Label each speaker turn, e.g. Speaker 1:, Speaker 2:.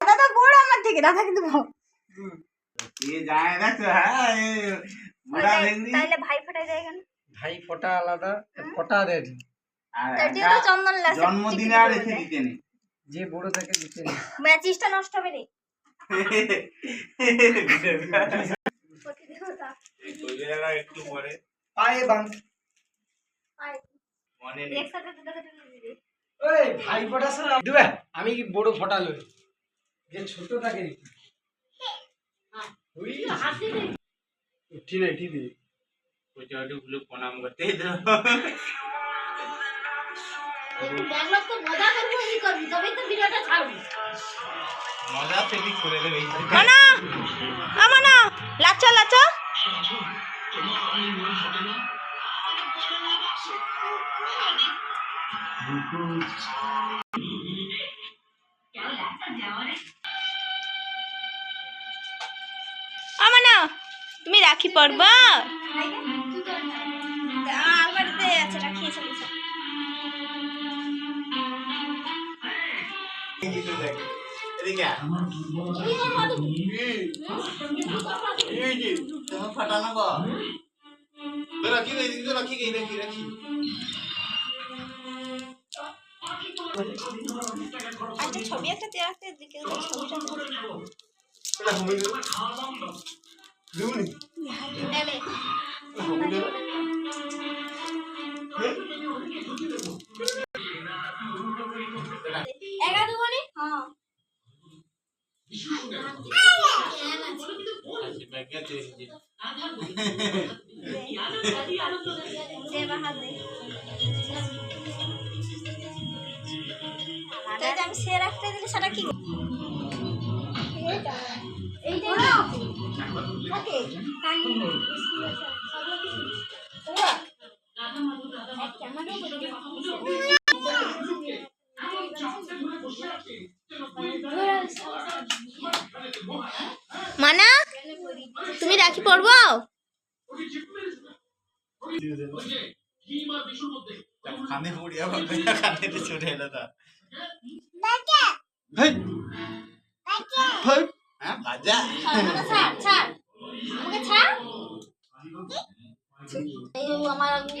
Speaker 1: দাদা বড় আমার থেকে দাদা কিন্তু তাহলে ভাই ফোটা যায় কেন
Speaker 2: ভাই ফোটা আলাদা ফোটা
Speaker 1: দেখি
Speaker 3: জন্মদিন আর রেখে দিতে নেই
Speaker 2: যে বড় তাকে দিতে নেই
Speaker 1: ম্যাচিসটা নষ্ট হবে রে
Speaker 3: একটু পরে
Speaker 2: পায়ে
Speaker 1: বাঁধ।
Speaker 2: ওই ভাই দিবে। আমি কি বড় ফোটা লই? যে ছোট থাকে ওই উঠি না উঠি দে
Speaker 3: কোচাটি গুলো প্রণাম করতে।
Speaker 1: মজা করব কি করবি? তবেই তো ভিডিওটা
Speaker 3: মজা করে দেবে এই
Speaker 1: মানা! আমানা লাচা লাচা আমানা তুমি রাখি পড়বা
Speaker 3: ফাটানো রাখি গই, এদিকে তো রাখি গই, রাখি, রাখি।
Speaker 1: আচ্ছা ছবি একটা দিয়ে রাখতে দিকে ছবিটা
Speaker 3: এটা হবে না। দুনি।
Speaker 1: নেবে
Speaker 3: হবে না।
Speaker 1: এগারো বলি হ্যাঁ
Speaker 3: আচ্ছা, ব্যাগে আছে, এই যে।
Speaker 1: আমি সে রাখতে দিলে সেটা কি? তুমি রাখি পড়ব
Speaker 3: হ্যাঁ,
Speaker 1: আমার
Speaker 3: আছে।